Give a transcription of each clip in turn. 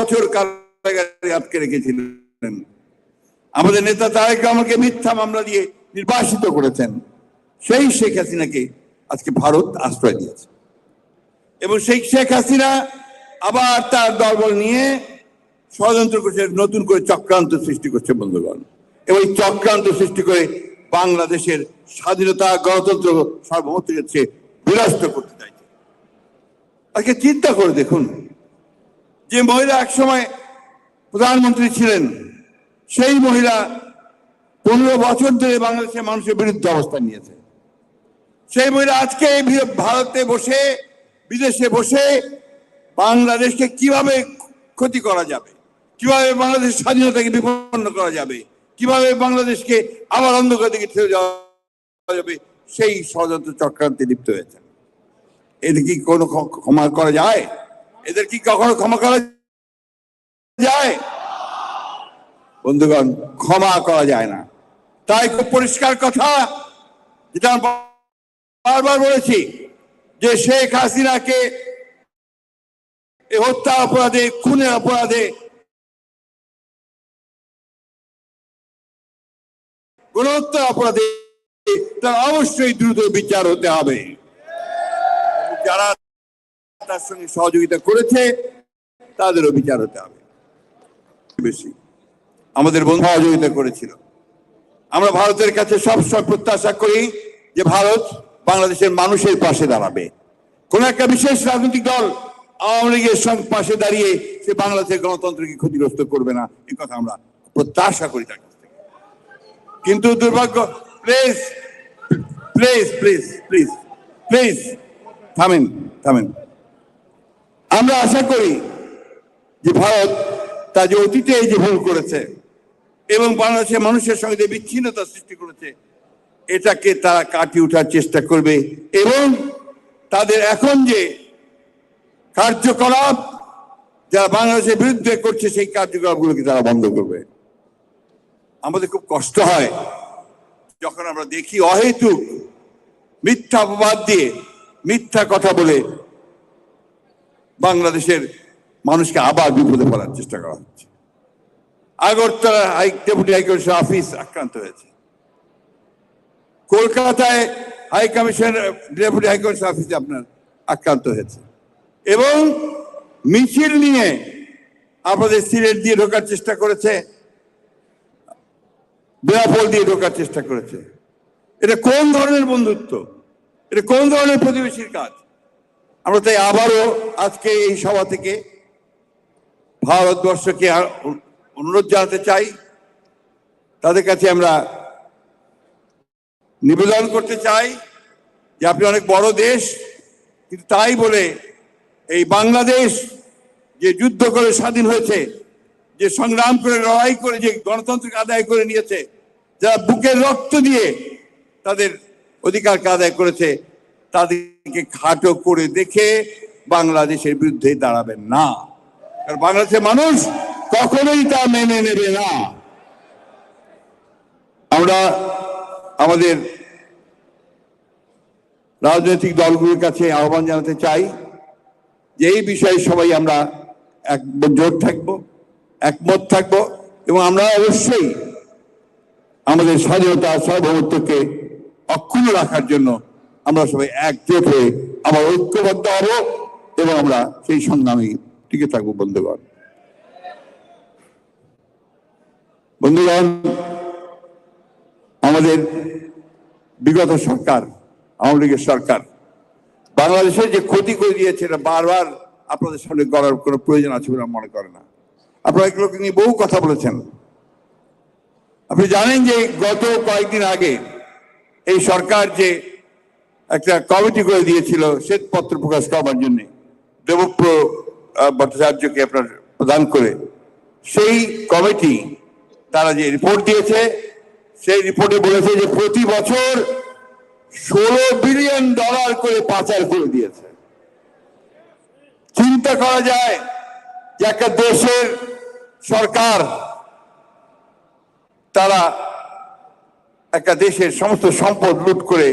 বছর কারাগারে আটকে রেখেছিলেন। আমাদের নেতা তারেক রহমানকে মিথ্যা মামলা দিয়ে নির্বাসিত করেছেন। সেই শেখ হাসিনাকে আজকে ভারত আশ্রয় দিয়েছে। এবং সেই শেখ হাসিনা আবার তার দলবল নিয়ে ষড়যন্ত্র করছে, নতুন করে চক্রান্ত সৃষ্টি করছে বন্ধুগণ। এবং এই চক্রান্ত সৃষ্টি করে বাংলাদেশের স্বাধীনতা, গণতন্ত্র সার্বভৌমত্ব বিনষ্ট করতে চাইছে। আজকে চিন্তা করে দেখুন যে মহিলা একসময় প্রধানমন্ত্রী ছিলেন, সেই মহিলা পনেরো বছর ধরে বাংলাদেশের মানুষের বিরুদ্ধে অবস্থান নিয়েছে। সেই মহিলা আজকে ভারতে বসে, বিদেশে বসে বাংলাদেশকে কীভাবে ক্ষতি করা যাবে, কীভাবে বাংলাদেশের স্বাধীনতাকে বিপন্ন করা যাবে, কীভাবে বাংলাদেশকে আবার অন্ধকার দিকে ঠেলে যাওয়া যাবে, সেই ষড়যন্ত্র চক্রান্তে লিপ্ত হয়েছে। এদের কি কোনো ক্ষমা করা যায়? এদের কি কখনো ক্ষমা করা যায়? বন্ধুগণ, ক্ষমা করা যায় না। তাই খুব পরিষ্কার কথা যেটা বারবার বলেছি যে শেখ হাসিনাকে হত্যা অপরাধে, খুনের অপরাধে গণহত্যা অপরাধে তার অবশ্যই দ্রুত বিচার হতে হবে। যারা তার সঙ্গে সহযোগিতা করেছে তাদেরও বিচার হতে হবে। বেশি। আমাদের বন্ধু সহযোগিতা করেছিল। আমরা ভারতের কাছে সবসময় প্রত্যাশা করি যে ভারত বাংলাদেশের মানুষের পাশে দাঁড়াবে। কোন একটা বিশেষ রাজনৈতিক দল আওয়ামী লীগের সঙ্গে পাশে দাঁড়িয়ে সে বাংলাদেশের গণতন্ত্রকে ক্ষতিগ্রস্ত করবে না এই কথা আমরা প্রত্যাশা করি তার কাছ থেকে। কিন্তু দুর্ভাগ্য please please please please please, থামেন থামেন। আমরা আশা করি যে ভারত তা যে অতীতে এই যে ভুল করেছে এবং বাংলাদেশের মানুষের সঙ্গে বিচ্ছিন্নতা সৃষ্টি করেছে, এটাকে তারা কাটিয়ে ওঠার চেষ্টা করবে এবং তাদের এখন যে কার্যকলাপ যারা বাংলাদেশের বিরুদ্ধে করছে, সেই কার্যকলাপগুলোকে তারা বন্ধ করবে। আমাদের খুব কষ্ট হয় যখন আমরা দেখি অহেতুক মিথ্যা অপবাদ দিয়ে মিথ্যা কথা বলে বাংলাদেশের মানুষকে আবার বিপদে পড়ার চেষ্টা করা হচ্ছে। Agartala high deputy high commission office আক্রান্ত হয়েছে। কলকাতায় হাই কমিশন ডেপুটি হাইকমিশন অফিসে আপনার আক্রান্ত হয়েছে। এবং মিছিল নিয়ে আপনাদের সিলেট দিয়ে ঢোকার চেষ্টা করেছে বেনাপোল দিয়ে ঢোকার চেষ্টা করেছে। এটা কোন ধরনের বন্ধুত্ব? এটা কোন ধরনের প্রতিবেশীর কাজ? আমরা তাই আবারও আজকে এই সভা থেকে ভারতবর্ষকে অনুরোধ জানাতে চাই। তাদের কাছে আমরা নিবেদন করতে চাই যে আপনি অনেক বড় দেশ, কিন্তু তাই বলে এই বাংলাদেশ যে যুদ্ধ করে স্বাধীন হয়েছে, যে সংগ্রাম করে, লড়াই করে, যে গণতন্ত্রকে আদায় করে নিয়েছে, যারা বুকের রক্ত দিয়ে তাদের অধিকারকে আদায় করেছে তাদেরকে খাটো করে দেখে বাংলাদেশের বিরুদ্ধে দাঁড়াবেন না। কারণ বাংলাদেশের মানুষ কখনোই তা মেনে নেবে না। আমরা আমাদের রাজনৈতিক দলগুলোর কাছে আহ্বান জানাতে চাই যে এই বিষয়ে সবাই আমরা এক জোট থাকব, একমত থাকব এবং আমরা অবশ্যই আমাদের স্বাধীনতা, সার্বভৌমত্বকে অক্ষুণ্ণ রাখার জন্য আমরা সবাই একজোট হয়ে আবার ঐক্যবদ্ধ হব এবং আমরা সেই সংগ্রামে টিকে থাকব বন্ধুগণ। বন্ধুগণ, আমাদের বিগত সরকার, আওয়ামী লীগের সরকার, বাংলাদেশের যে ক্ষতি করে দিয়েছে এটা বারবার আপনাদের সামনে করার কোনো প্রয়োজন আছে বলে মনে করে না। আপনারা এগুলোকে নিয়ে বহু কথা বলেছেন। আপনি জানেন যে গত কয়েকদিন আগে এই সরকার যে একটা কমিটি করে দিয়েছিল শ্বেতপত্র প্রকাশ করবার জন্য, দেবপ্র ভট্টাচার্যকে আপনার প্রদান করে। সেই কমিটি তারা যে রিপোর্ট দিয়েছে, সেই রিপোর্টে বলেছে যে প্রতি বছর ষোলো বিলিয়ন ডলার করে পাচার করে দিয়েছে। চিন্তা করা যায় যে একটা দেশের সরকার, তারা একটা দেশের সমস্ত সম্পদ লুট করে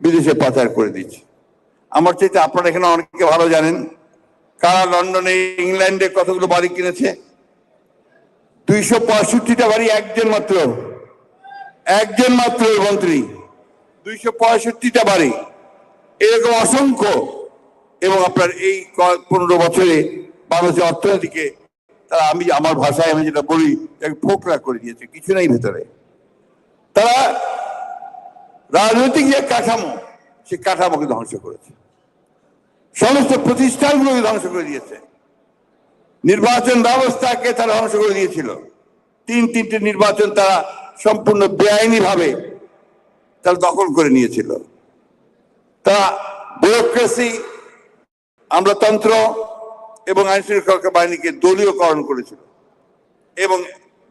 বিদেশে পাচার করে দিচ্ছে আমার চাইতে আপনারা এখানে অনেকে ভালো জানেন। কারা লন্ডনে, ইংল্যান্ডে কতগুলো বাড়ি কিনেছে? দুইশো পঁয়ষট্টিটা বাড়ি একজন মাত্র। একজন মাত্র মন্ত্রী। দুইশো পঁয়ষট্টিটা বাড়ি। এরকম অসংখ্য। এবং আপনার এই পনেরো বছরে বাংলাদেশের অর্থনীতিকে তারা আমি, আমার ভাষায় আমি যেটা বলি ফোকরা করে দিয়েছে। কিছু নেই ভেতরে। তারা রাজনৈতিক যে কাঠামো সে কাঠামোকে ধ্বংস করেছে। সমস্ত প্রতিষ্ঠানগুলোকে ধ্বংস করে দিয়েছে। নির্বাচন ব্যবস্থাকে তারা ধ্বংস করে দিয়েছিল। তিন তিনটে নির্বাচন তারা সম্পূর্ণ বেআইনি ভাবে তারা দখল করে নিয়েছিল। তারা ব্যুরোক্রেসি আমলাতন্ত্র এবং আইন শৃঙ্খলা বাহিনীকে দলীয়করণ করেছিল এবং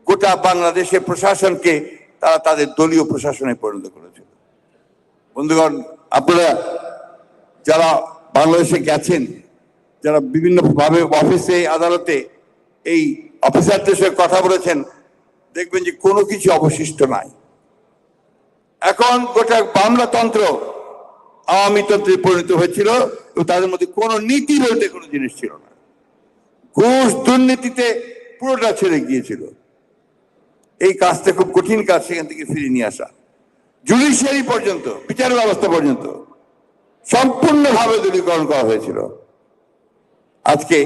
গোটা বাংলাদেশের প্রশাসনকে তারা তাদের দলীয় প্রশাসনে পরিণত করেছিল। বন্ধুগণ, আপনারা যারা বাংলাদেশে গেছেন, যারা বিভিন্ন ভাবে অফিসে, আদালতে এই অফিসারদের সঙ্গে কথা বলেছেন, দেখবেন যে কোনো কিছু অবশিষ্ট নাই। এখন গোটা বাংলাতন্ত্র আওয়ামী তন্ত্রে পরিণত হয়েছিল তাদের মধ্যে কোনো নীতি বলতে কোনো জিনিস ছিল না। ঘুষ দুর্নীতিতে পুরোটা ছেড়ে গিয়েছিল। এই কাজটা খুব কঠিন কাজ, সেখান থেকে ফিরিয়ে নিয়ে আসা। জুডিশিয়ারি পর্যন্ত, বিচার ব্যবস্থা পর্যন্ত সম্পূর্ণভাবে দূরীকরণ করা হয়েছিল। আজকে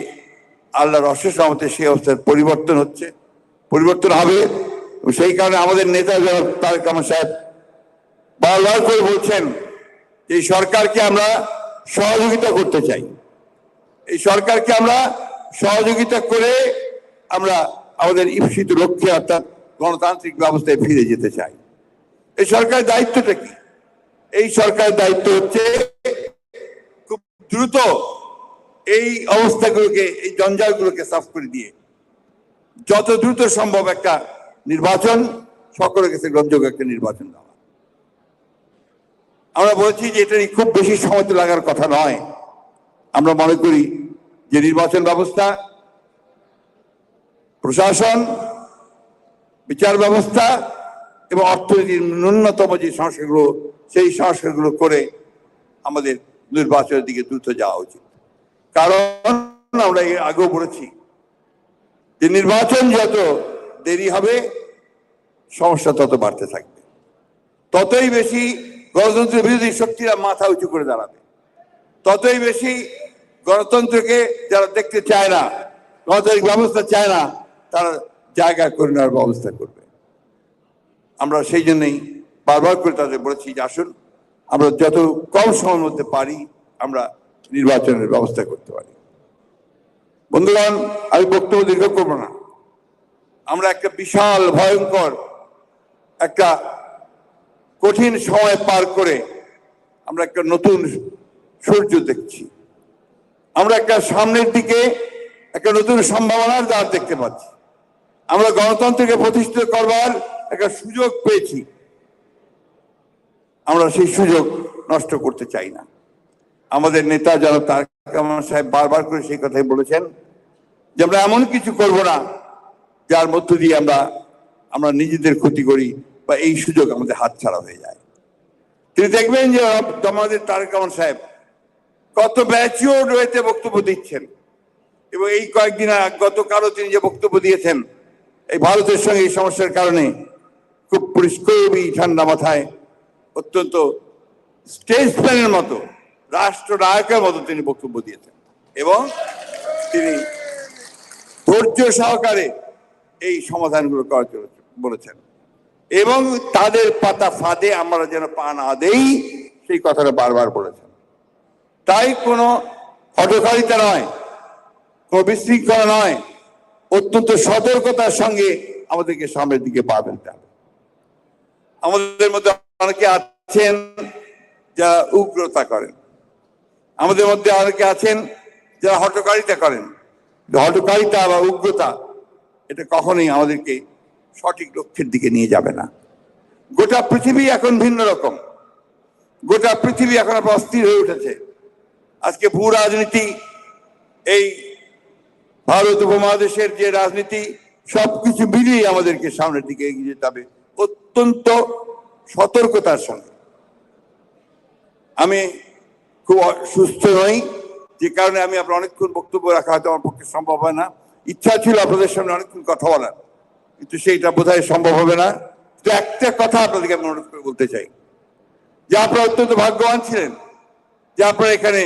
আল্লাহর অশেষ রহমতে সেই অবস্থার পরিবর্তন হচ্ছে, পরিবর্তন হবে সেই কারণে আমাদের নেতা জনাব তারেক রহমান সাহেব বারবার করে বলছেন এই সরকারকে আমরা সহযোগিতা করতে চাই। এই সরকারকে আমরা সহযোগিতা করে আমরা আমাদের ঈপ্সিত লক্ষ্যে অর্থাৎ গণতান্ত্রিক ব্যবস্থায় ফিরে যেতে চাই। এই সরকারের দায়িত্বটা কি? এই সরকারের দায়িত্ব হচ্ছে খুব দ্রুত এই অবস্থাগুলোকে, এই জঞ্জালগুলোকে সাফ করে দিয়ে যত দ্রুত সম্ভব একটা নির্বাচন, সকলের কাছে গ্রহণযোগ্য একটা নির্বাচন দেওয়া। আমরা বলছি যে এটা খুব বেশি সময় লাগার কথা নয়। আমরা মনে করি যে নির্বাচন ব্যবস্থা, প্রশাসন, বিচার ব্যবস্থা এবং অর্থনীতির ন্যূনতম যে সংস্কারগুলো, সেই সংস্কারগুলো করে আমাদের নির্বাচনের দিকে দ্রুত যাওয়া উচিত। কারণ আমরা এর আগেও বলেছি যে নির্বাচন যত দেরি হবে, সমস্যা তত বাড়তে থাকবে। ততই বেশি গণতন্ত্রের বিরোধী শক্তিরা মাথা উঁচু করে দাঁড়াবে। ততই বেশি গণতন্ত্রকে যারা দেখতে চায় না, গণতান্ত্রিক ব্যবস্থা চায় না, তারা জায়গা করে নেওয়ার ব্যবস্থা করবে। আমরা সেই জন্যই বারবার করে তাদের বলেছি যে আসুন, আমরা যত কম সময়ের মধ্যে পারি, আমরা নির্বাচনের ব্যবস্থা করতে পারি। বন্ধুগণ, আমি বক্তব্য দীর্ঘ করব না। আমরা একটা বিশাল, ভয়ঙ্কর, একটা কঠিন সময় পার করে আমরা একটা নতুন সূর্য দেখছি। আমরা একটা সামনের দিকে একটা নতুন সম্ভাবনার দ্বার দেখতে পাচ্ছি। আমরা গণতন্ত্রকে প্রতিষ্ঠিত করবার একটা সুযোগ পেয়েছি। আমরা সেই সুযোগ নষ্ট করতে চাই না। আমাদের নেতা তারেক রহমান সাহেব বারবার করে সেই কথাই বলেছেন যে আমরা এমন কিছু করব না, যার মধ্য দিয়ে আমরা আমরা নিজেদের ক্ষতি করি বা এই সুযোগ আমাদের হাতছাড়া হয়ে যায়। তিনি দেখবেন যে আমাদের তারেক রহমান সাহেব কত ম্যাচিওর রয়েছে বক্তব্য দিচ্ছেন। এবং এই কয়েকদিন গতকালও তিনি যে বক্তব্য দিয়েছেন, এই ভারতের সঙ্গে এই সমস্যার কারণে খুব পরিষ্কারই ঠান্ডা মাথায়, অত্যন্ত স্টেটসম্যানের মতো রাষ্ট্রনায়কের মতো তিনি বক্তব্য দিয়েছেন। এবং তিনি ধৈর্য সহকারে এই সমাধানগুলো করার জন্য বলেছেন। এবং তাদের পাতা ফাঁদে আমরা যেন পা না দেই, সেই কথাটা বারবার বলেছেন। তাই কোনো হটকারিতা নয়, কোনো বিশৃঙ্খলা নয়, অত্যন্ত সতর্কতার সঙ্গে আমাদেরকে সামনের দিকে পা ফেলতে হবে। আমাদের মধ্যে অনেকে আছেন যারা উগ্রতা করেন। আমাদের মধ্যে অনেকে আছেন যারা হটকারিতা করেন। হটকারিতা বা উগ্রতা, এটা কখনোই আমাদেরকে সঠিক লক্ষ্যের দিকে নিয়ে যাবে না। গোটা পৃথিবী এখন ভিন্ন রকম। গোটা পৃথিবী এখন অস্থির হয়ে উঠেছে। আজকে ভূ রাজনীতি, এই ভারত উপমহাদেশের যে রাজনীতি, সবকিছু মিলিয়ে আমাদেরকে সামনের দিকে এগিয়ে যেতে হবে। অত্যন্ত সতর্কতার সঙ্গে। আমি খুব সুস্থ নই, যে কারণে আমি আপনার অনেকক্ষণ বক্তব্য রাখা হয়তো আমার পক্ষে সম্ভব হয় না। ইচ্ছা ছিল আপনাদের সামনে অনেকক্ষণ কথা বলার, কিন্তু সেইটা বোধহয় সম্ভব হবে না। তো একটা কথা আপনাদেরকে আমি অনুরোধ করে বলতে চাই। যে আপনারা অত্যন্ত ভাগ্যবান ছিলেন, যে আপনারা এখানে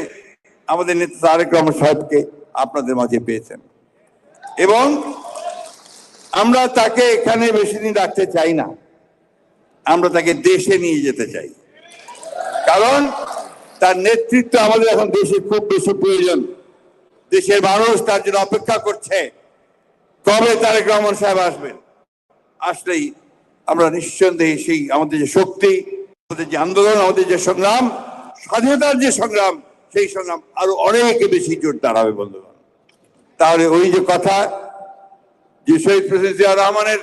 আমাদের নেতা তারেক রহমান সাহেবকে আপনাদের মাঝে পেয়েছেন। এবং আমরা তাকে এখানে বেশি দিন রাখতে চাই না। আমরা তাকে দেশে নিয়ে যেতে চাই। কারণ তার নেতৃত্ব আমাদের এখন দেশে খুব বেশি প্রয়োজন। দেশের মানুষ তার জন্য অপেক্ষা করছে। কবে তারেক রহমান সাহেব আসবেন? আসলেই আমরা নিঃসন্দেহে সেই আমাদের যে শক্তি, আমাদের যে আন্দোলন, আমাদের যে সংগ্রাম, স্বাধীনতার যে সংগ্রাম, সেই সংগ্রাম আরও অনেক বেশি জোরদার হবে বন্ধুগণ। তাহলে ওই যে কথা যে শহীদ প্রেসিডেন্ট জিয়া রহমানের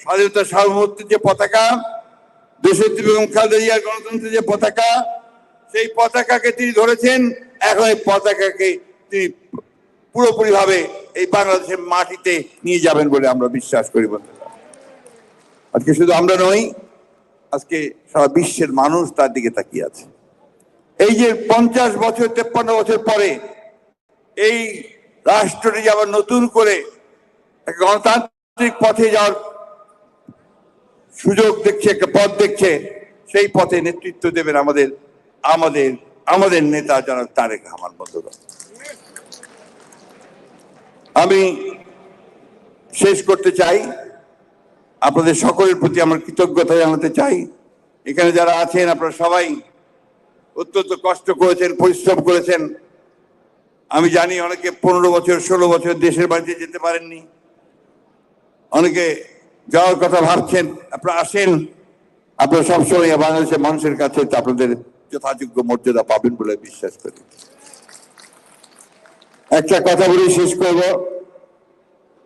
স্বাধীনতা সার্বভৌমত্বের যে পতাকা দেশের বেগম খালেদা জিয়ার গণতন্ত্রের যে পতাকা, সেই পতাকাকে তিনি ধরেছেন। এখন এই পতাকাকে তিনি পুরোপুরি ভাবে এই বাংলাদেশের মাটিতে নিয়ে যাবেন বলে আমরা বিশ্বাস করি আজকে শুধু আমরা নই, আজকে সারা বিশ্বের মানুষ তার দিকে তাকিয়ে আছে। এই যে পঞ্চাশ বছর, তেপ্পান্ন বছর পরে এই রাষ্ট্রটি আবার নতুন করে গণতান্ত্রিক পথে যাওয়ার সুযোগ দেখছে একটা পথ দেখছে সেই পথে নেতৃত্ব দেবেন আমাদের আমাদের আমাদের নেতা যারা তারেক রহমান, বন্ধুগণ। আমি শেষ করতে চাই। আপনাদের সকলের প্রতি আমার কৃতজ্ঞতা জানাতে চাই। এখানে যারা আছেন, আপনারা সবাই অত্যন্ত কষ্ট করেছেন, পরিশ্রম করেছেন। আমি জানি অনেকে পনেরো বছর, ষোলো বছর দেশের বাড়িতে যেতে পারেননি। অনেকে যাওয়ার কথা ভাবছেন, আপনারা আসেন। আপনারা সবসময় বাংলাদেশের মানুষের কাছে আপনাদের যথাযোগ্য মর্যাদা পাবেন বলে বিশ্বাস করি। একটা কথা বলে, শেষ করব।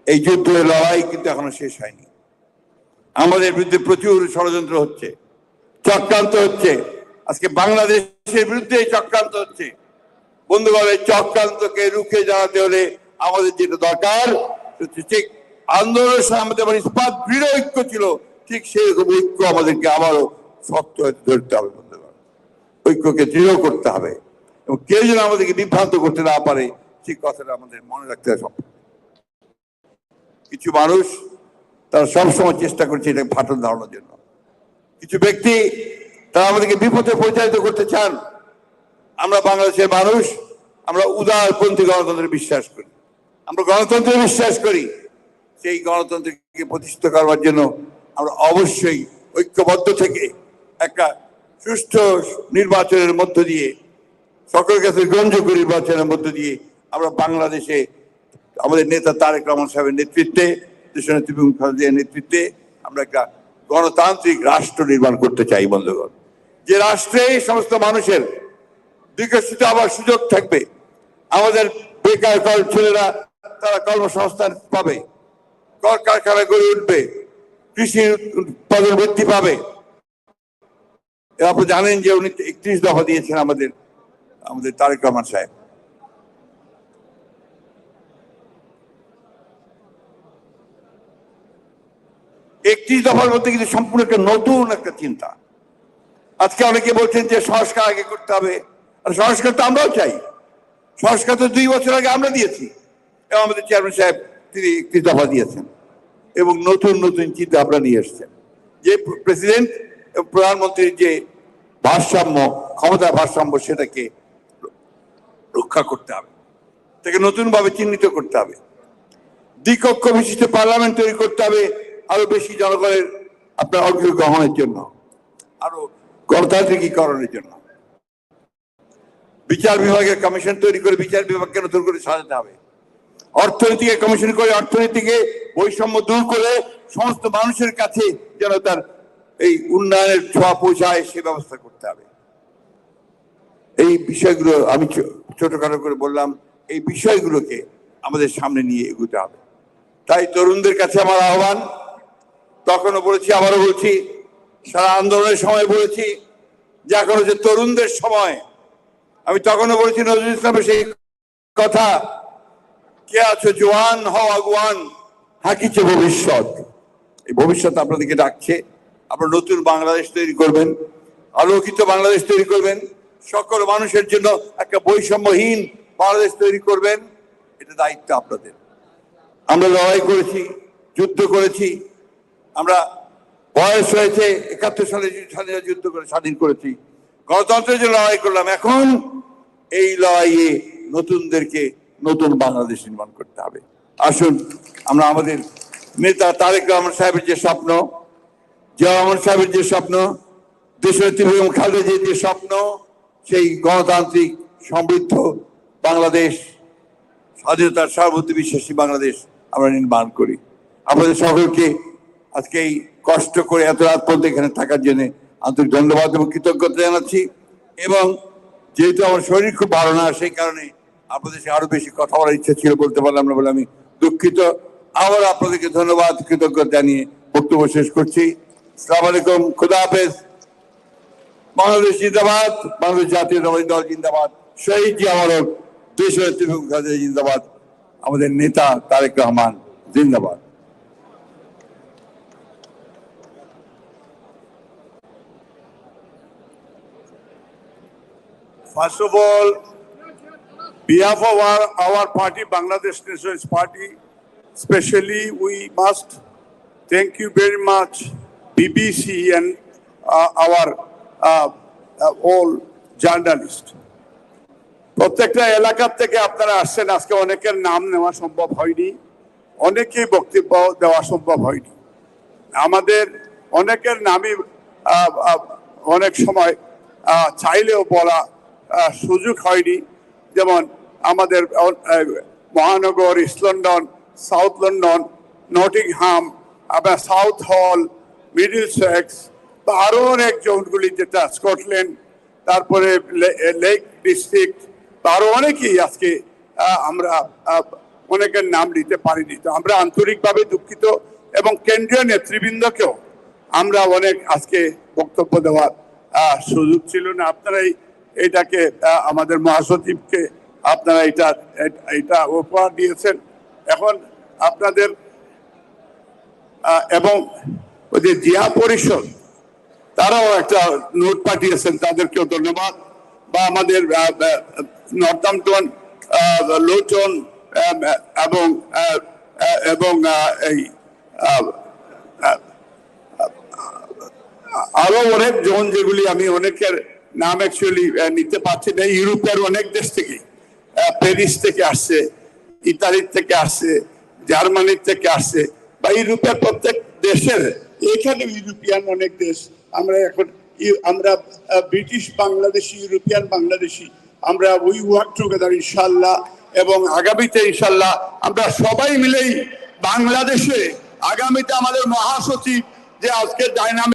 এই যুদ্ধের লড়াই কিন্তু এখনও শেষ হয়নি। আমাদের বিরুদ্ধে প্রচুর ষড়যন্ত্র হচ্ছে, চক্রান্ত হচ্ছে। আজকে বাংলাদেশের বিরুদ্ধে চক্রান্ত হচ্ছে। বন্ধুগণ চক্রান্তকে রুখে দাঁড়াতে হলে আমাদের যেটা দরকার ঠিক আন্দোলনের সময় আমাদের আমার ইস্পাত দৃঢ় ঐক্য ছিল, ঠিক সেরকম ঐক্য আমাদেরকে আবারও শক্ত হয়ে ধরতে হবে বন্ধুগণ ঐক্যকে দৃঢ় করতে হবে। এবং কেউ যেন আমাদেরকে বিভ্রান্ত করতে না পারে, সেই কথাটা আমাদের মনে রাখতে হবে। কিছু মানুষ তারা সবসময় চেষ্টা করছে এটা ফাটল ধারণার জন্য। কিছু ব্যক্তি তারা আমাদেরকে বিপথে পরিচালিত করতে চান। আমরা বাংলাদেশের মানুষ, আমরা উদারপন্থী গণতন্ত্রে বিশ্বাস করি। আমরা গণতন্ত্রে বিশ্বাস করি। সেই গণতন্ত্রকে প্রতিষ্ঠিত করবার জন্য আমরা অবশ্যই ঐক্যবদ্ধ থেকে একটা সুষ্ঠু নির্বাচনের মধ্য দিয়ে, সকলের কাছে গ্রহণযোগ্য নির্বাচনের মধ্য দিয়ে আমরা বাংলাদেশে আমাদের নেতা তারেক রহমান সাহেবের নেতৃত্বে বেগম নেতৃত্বে আমরা একটা গণতান্ত্রিক রাষ্ট্র নির্মাণ করতে চাই, বন্ধুগণ। যে রাষ্ট্রে সমস্ত মানুষের বিকশিত আবার সুযোগ থাকবে, আমাদের বেকার ছেলেরা তারা কর্মসংস্থান পাবে কল কারখানা গড়ে উঠবে, কৃষি উৎপাদন বৃদ্ধি পাবে। আপনি জানেন যে উনি একত্রিশ দফা দিয়েছেন আমাদের আমাদের তারেক রহমান সাহেব। একত্রিশ দফার মধ্যে কিন্তু সম্পূর্ণ একটা নতুন একটা চিন্তা। আজকে অনেকে বলছেন যে সংস্কার আগে করতে হবে। আর সংস্কার তো আমরাও চাই। সংস্কার তো দুই বছর আগে আমরা দিয়েছি। এবং আমাদের চেয়ারম্যান সাহেব তিনি দফা দিয়েছেন এবং নতুন নতুন চিন্তা আমরা নিয়ে এসছেন। যে প্রেসিডেন্ট প্রধানমন্ত্রীর যে ভারসাম্য ক্ষমতা ভারসাম্য, সেটাকে রক্ষা করতে হবে। তাকে নতুনভাবে চিহ্নিত করতে হবে। দ্বিকক্ষ বিশিষ্ট পার্লামেন্ট তৈরি করতে হবে আরও বেশি জনগণের আপনার অংশগ্রহণের জন্য আরও গণতান্ত্রিকীকরণের জন্য। বিচার বিভাগের কমিশন তৈরি করে বিচার বিভাগকে নতুন করে সাজাতে হবে। অর্থনীতিকে কমিশন করে অর্থনীতিকে বৈষম্য দূর করে সমস্ত মানুষের কাছে যেন তার এই উন্নয়নের ছোঁয়া পৌঁছায় সে ব্যবস্থা করতে হবে। এই বিষয়গুলো আমি ছোটখাটো করে বললাম, এই বিষয়গুলোকে আমাদের সামনে নিয়ে এগোতে হবে। তাই তরুণদের কাছে আমার আহ্বান, তখনও বলেছি, আবারও বলছি, সারা আন্দোলনের সময় বলেছি, যে এখন হচ্ছে তরুণদের সময়। আমি তখনও বলেছি, নজরুল ইসলামের সেই কথা কে আছো জোয়ান হও আগুয়ান হাকিছে ভবিষ্যৎ? এই ভবিষ্যৎ আপনাদেরকে ডাকছে। আপনারা নতুন বাংলাদেশ তৈরি করবেন আলোকিত বাংলাদেশ তৈরি করবেন। সকল মানুষের জন্য একটা বৈষম্যহীন বাংলাদেশ তৈরি করবেন। এটা দায়িত্ব আপনাদের। আমরা লড়াই করেছি যুদ্ধ করেছি। আমরা বয়স হয়েছে একাত্তর সালে স্বাধীনতা যুদ্ধ করে স্বাধীন করেছি। গণতন্ত্রের জন্য লড়াই করলাম। এখন এই লড়াইয়ে নতুনদেরকে নতুন বাংলাদেশ নির্মাণ করতে হবে। আসুন, আমরা আমাদের নেতা তারেক রহমান সাহেবের যে স্বপ্ন জিয়া সাহেবের যে স্বপ্ন, দেশনেত্রী বেগম খালেদা যে স্বপ্ন, সেই গণতান্ত্রিক সমৃদ্ধ বাংলাদেশ, স্বাধীনতার সার্বভৌম বিশ্বাসী বাংলাদেশ আমরা নির্মাণ করি। আপনাদের সকলকে আজকে এই কষ্ট করে এত রাত পর্যন্ত এখানে থাকার জন্য আন্তরিক ধন্যবাদ এবং কৃতজ্ঞতা জানাচ্ছি এবং যেহেতু আমার শরীর খুব ভালো না, সেই কারণে আপনাদের সাথে আরও বেশি কথা বলার ইচ্ছা ছিল বলতে পারলাম না বলে আমি দুঃখিত। আবার আপনাদেরকে ধন্যবাদ কৃতজ্ঞতা জানিয়ে বক্তব্য শেষ করছি। সালাম আলাইকুম খুদা হাফেজ। বাংলাদেশ জিন্দাবাদ বাংলাদেশ জাতীয় দল জিন্দাবাদ শহীদ জি আমার দেশ জিন্দাবাদ আমাদের নেতা তারেক রহমান জিন্দাবাদ। First of all, behalf of our, our party, Bangladesh Nationalist Party, especially we must thank you very much, BBC and uh, our uh, uh, all journalists. প্রত্যেকটা এলাকার থেকে আপনারা আসছেন আজকে অনেকের নাম নেওয়া সম্ভব হয়নি অনেকেই বক্তব্য দেওয়া সম্ভব হয়নি আমাদের অনেকের নামই অনেক সময় চাইলেও বলা সুযোগ হয়নি যেমন আমাদের মহানগর, east London, south London, Nottingham, আবার সাউথ হল, মিডিল সেক্স, বা আরও অনেক জোনগুলি যেটা স্কটল্যান্ড, তারপরে লেক ডিস্ট্রিক্ট, বা আরও অনেকেই আজকে আমরা অনেকের নাম নিতে পারিনি। তো আমরা আন্তরিকভাবে দুঃখিত এবং কেন্দ্রীয় নেতৃবৃন্দকেও আমরা অনেক আজকে বক্তব্য দেওয়ার সুযোগ ছিল না। আপনারাই এটাকে আমাদের মহাসচিবকে আপনারা এটা এটা উপহার দিয়েছেন। এখন আপনাদের এবং ওই যে জিয়া পরিষদ তারাও একটা নোট পাঠিয়েছেন তাদেরকেও ধন্যবাদ। বা আমাদের নর্থাম্পটন লোচন এবং এবং এই আরও অনেক জন যেগুলি আমি অনেকের নাম অ্যাকচুয়ালি নিতে পারছি না ইউরোপের অনেক দেশ থেকে আহ, প্যারিস থেকে আসছে ইতালির থেকে আসছে জার্মানির থেকে আসছে বা ইউরোপের প্রত্যেক দেশের, এখানে ইউরোপিয়ান অনেক দেশ, আমরা এখন আমরা ব্রিটিশ বাংলাদেশি, ইউরোপিয়ান বাংলাদেশি, আমরা উই ওয়ার্ক টুগেদার ইনশাল্লাহ এবং আগামীতে ইনশাল্লাহ আমরা সবাই মিলেই বাংলাদেশে, আগামীতে আমাদের মহাসচিব যে আজকে ডাইনামিক